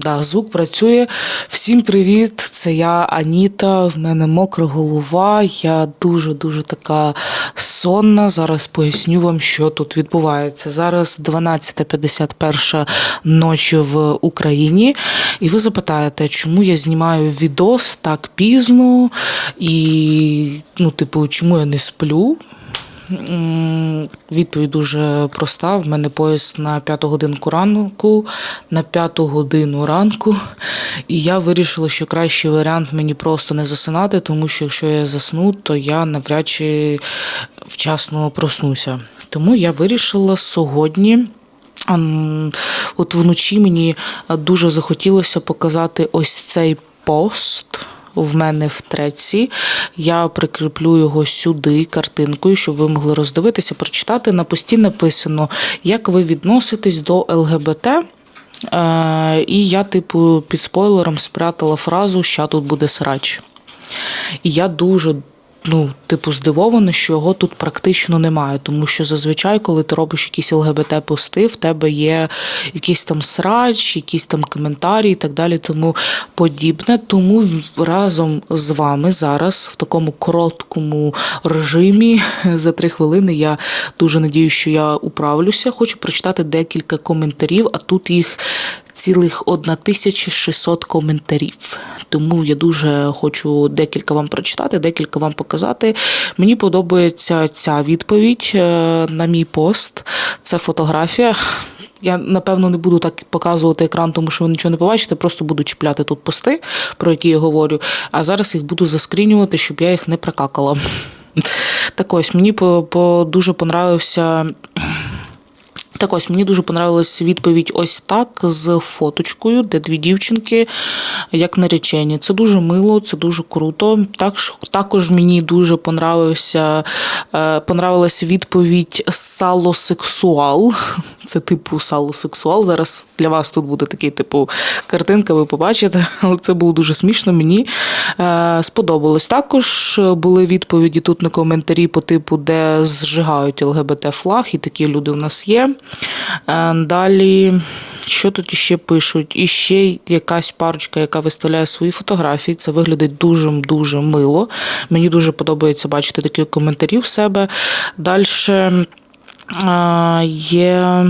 Да, звук працює. Всім привіт! Це я Аніта. В мене мокра голова. Я дуже дуже така сонна. Зараз поясню вам, що тут відбувається. Зараз 12.51 ночі в Україні. І ви запитаєте, чому я знімаю відос так пізно і, ну, типу, чому я не сплю? Відповідь дуже проста. В мене поїзд на п'яту годинку ранку, на п'яту годину ранку. І я вирішила, що кращий варіант мені просто не засинати, тому що якщо я засну, то я навряд чи вчасно проснуся. Тому я вирішила сьогодні. От вночі мені дуже захотілося показати ось цей пост в мене в треці. Я прикріплю його сюди картинкою, щоб ви могли роздивитися, прочитати. На пості написано, як ви відноситесь до ЛГБТ. Е, і я, типу, під спойлером спрятала фразу що тут буде срач. І я дуже. Ну, типу, здивована, що його тут практично немає, тому що зазвичай, коли ти робиш якісь ЛГБТ-пости, в тебе є якийсь там срач, якісь там коментарі і так далі, тому подібне. Тому разом з вами зараз в такому короткому режимі за три хвилини я дуже надію, що я управлюся. Хочу прочитати декілька коментарів, а тут їх цілих 1600 коментарів. Тому я дуже хочу декілька вам прочитати, декілька вам показати. Мені подобається ця відповідь е, на мій пост. Це фотографія. Я напевно не буду так показувати екран, тому що ви нічого не побачите. Просто буду чіпляти тут пости, про які я говорю. А зараз їх буду заскрінювати, щоб я їх не прокакала. Так ось мені по, дуже понравився. Так ось мені дуже понравилась відповідь ось так з фоточкою, де дві дівчинки як наречені. Це дуже мило, це дуже круто. Так, також мені дуже понравився, е, понравилась відповідь салосексуал. Це типу салосексуал. Зараз для вас тут буде такий, типу, картинка, ви побачите. Але це було дуже смішно. Мені е, сподобалось. Також були відповіді тут на коментарі по типу, де зжигають ЛГБТ флаг, і такі люди у нас є. Е, Далі, що тут іще пишуть? І ще якась парочка, яка виставляє свої фотографії. Це виглядить дуже-дуже мило. Мені дуже подобається бачити такі коментарі в себе. Далі є.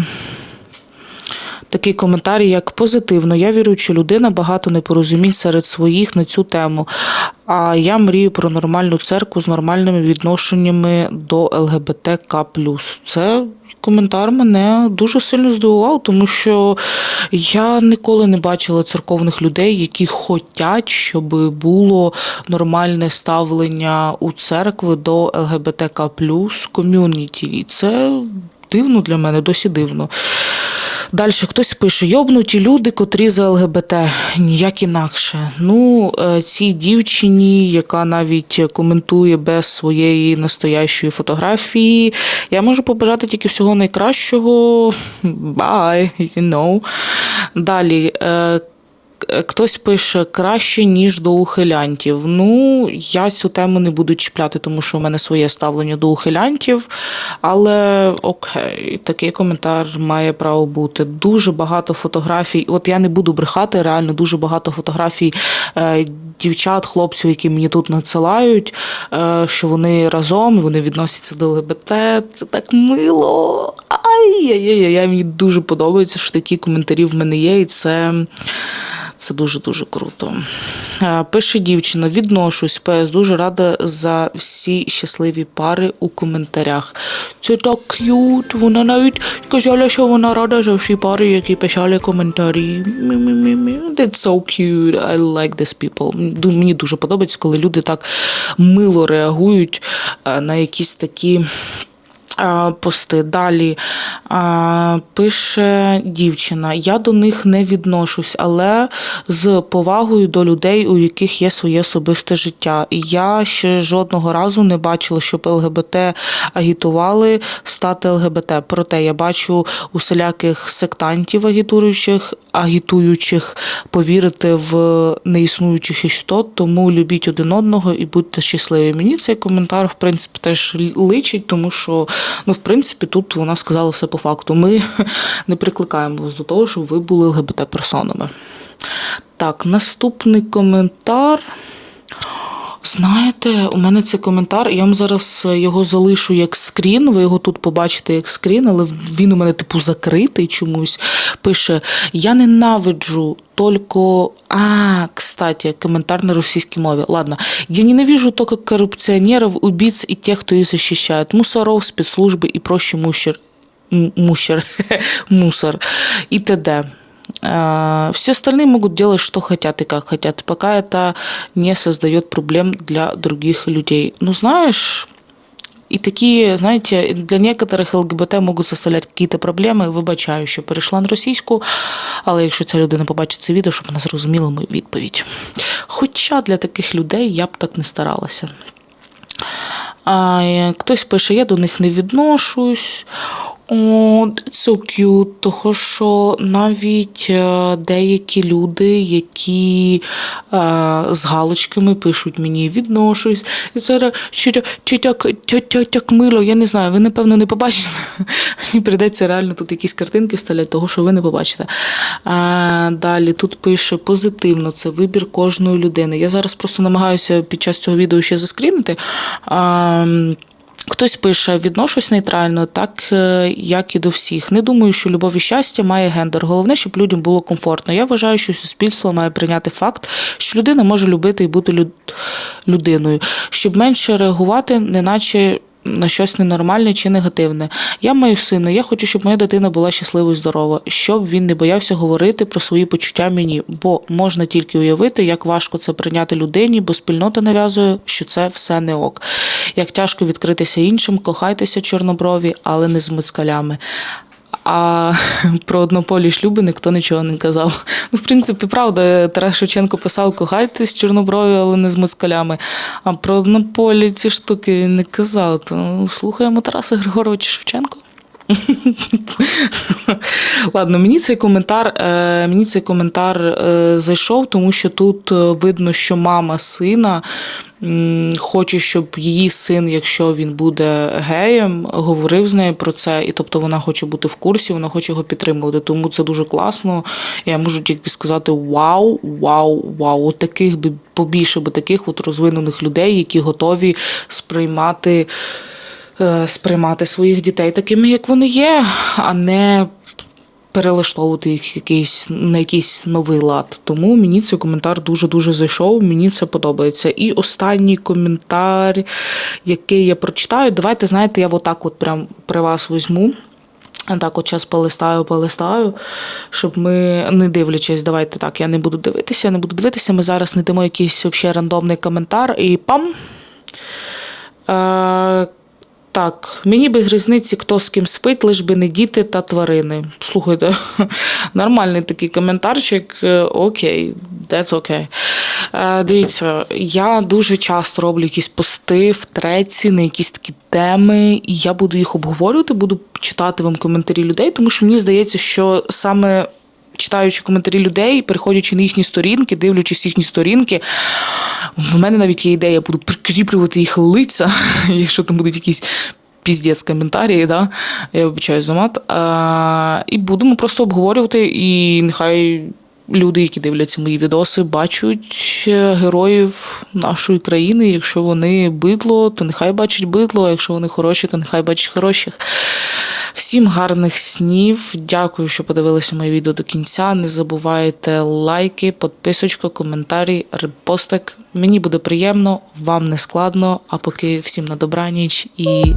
Такий коментар, як позитивно. Я віруюча людина, багато непорозумінь серед своїх на цю тему. А я мрію про нормальну церкву з нормальними відношеннями до ЛГБТК. Це коментар мене дуже сильно здивував, тому що я ніколи не бачила церковних людей, які хочуть, щоб було нормальне ставлення у церкви до ЛГБТК ком'юніті. І це дивно для мене, досі дивно. Далі хтось пише: йобнуті люди, котрі за ЛГБТ, ніяк інакше. Ну, е, цій дівчині, яка навіть коментує без своєї настоящої фотографії, я можу побажати тільки всього найкращого. Bye, you know. Далі. Е, Хтось пише краще, ніж до ухилянтів. Ну, я цю тему не буду чіпляти, тому що у мене своє ставлення до ухилянтів. Але окей, такий коментар має право бути. Дуже багато фотографій. От я не буду брехати, реально дуже багато фотографій е, дівчат, хлопців, які мені тут надсилають, е, що вони разом, вони відносяться до ЛГБТ. Це так мило. Ай-яй-яй, мені дуже подобається, що такі коментарі в мене є, і це. Це дуже-дуже круто. Е, Пише дівчина: відношусь, ПС, дуже рада за всі щасливі пари у коментарях. Це так к'ют, вона навіть сказала, що вона рада за всі пари, які писали коментарі. That's so cute. I like these people. Мені дуже подобається, коли люди так мило реагують е, на якісь такі. Пости. Далі пише дівчина: Я до них не відношусь, але з повагою до людей, у яких є своє особисте життя. І я ще жодного разу не бачила, щоб ЛГБТ агітували стати ЛГБТ. Проте я бачу усіляких сектантів агітуючих, агітуючих повірити в неіснуючих істот, тому любіть один одного і будьте щасливі. Мені цей коментар, в принципі, теж личить, тому що Ну, в принципі, тут вона сказала все по факту. Ми не прикликаємо вас до того, щоб ви були ЛГБТ-персонами. Так, наступний коментар. Знаєте, у мене цей коментар, я вам зараз його залишу як скрін. Ви його тут побачите як скрін, але він у мене типу закритий чомусь. Пише: Я ненавиджу только... А, кстати, комментарий на російській мові. Ладно. Я ненавижу только коррупционеров, убийц и тех, кто их защищает. Мусоров, спецслужбы и проще мущер. м- Мущер. Мусор. И т.д. А, Все остальные могут делать, что хотят и как хотят, пока это не создает проблем для других людей. Ну, знаешь, и такие, знаете, для некоторых ЛГБТ можуть составлять какие-то проблеми. Вибачаю, що перейшла на російську, але якщо ця людина побачить це відео, щоб вона зрозуміла мою відповідь. Хоча для таких людей я б так не старалася. А, е, хтось пише, я до них не відношусь. О, це того що навіть е, деякі люди, які е, з галочками пишуть мені відношусь. І тя- так мило, я не знаю, ви напевно не побачите. Мені прийдеться реально тут якісь картинки вставляти, того, що ви не побачите. А, далі тут пише позитивно, це вибір кожної людини. Я зараз просто намагаюся під час цього відео ще заскрінити. А, Хтось пише, відношусь нейтрально, так е, як і до всіх. Не думаю, що любов і щастя має гендер. Головне, щоб людям було комфортно. Я вважаю, що суспільство має прийняти факт, що людина може любити і бути люд... людиною, щоб менше реагувати, неначе на щось ненормальне чи негативне. Я маю сина, я хочу, щоб моя дитина була щаслива і здорова, щоб він не боявся говорити про свої почуття мені, бо можна тільки уявити, як важко це прийняти людині, бо спільнота нав'язує, що це все не ок. Як тяжко відкритися іншим, кохайтеся чорноброві, але не з москалями. А про однополі шлюби ніхто нічого не казав. Ну, в принципі, правда, Тарас Шевченко писав кохайтесь чорноброві, але не з москалями. А про однополі ці штуки не казав. То ну, слухаємо Тараса Григоровича Шевченко. Ладно, мені цей коментар, е, мені цей коментар е, зайшов, тому що тут е, видно, що мама сина хоче, щоб її син, якщо він буде геєм, говорив з нею про це, і тобто вона хоче бути в курсі, вона хоче його підтримувати. Тому це дуже класно. Я можу тільки сказати: вау, вау, вау! Таких би побільше би таких от розвинених людей, які готові сприймати сприймати своїх дітей такими, як вони є, а не перелаштовувати їх якийсь, на якийсь новий лад. Тому мені цей коментар дуже-дуже зайшов, мені це подобається. І останній коментар, який я прочитаю, давайте, знаєте, я отак от прям при вас візьму. Так, от час полистаю, полистаю, щоб ми не дивлячись, давайте так, я не буду дивитися, я не буду дивитися. Ми зараз не дамо якийсь взагалі рандомний коментар і пам. Так, мені без різниці, хто з ким спить, лиш би не діти та тварини. Слухайте, нормальний такий коментарчик. Е, Окей, that's okay. Е, Дивіться, я дуже часто роблю якісь пости в треці на якісь такі теми, і я буду їх обговорювати, буду читати вам коментарі людей, тому що мені здається, що саме читаючи коментарі людей, переходячи на їхні сторінки, дивлячись їхні сторінки, в мене навіть є ідея, я буду прикріплювати їх лиця, якщо там будуть якісь. Піздець коментарі, да? я вибачаю за мат. А, і будемо просто обговорювати, і нехай люди, які дивляться мої відоси, бачать е, героїв нашої країни. Якщо вони бидло, то нехай бачать бидло, а якщо вони хороші, то нехай бачать хороших. Всім гарних снів. Дякую, що подивилися моє відео до кінця. Не забувайте лайки, підписочку, коментарі, репостик. Мені буде приємно, вам не складно. А поки всім на добраніч і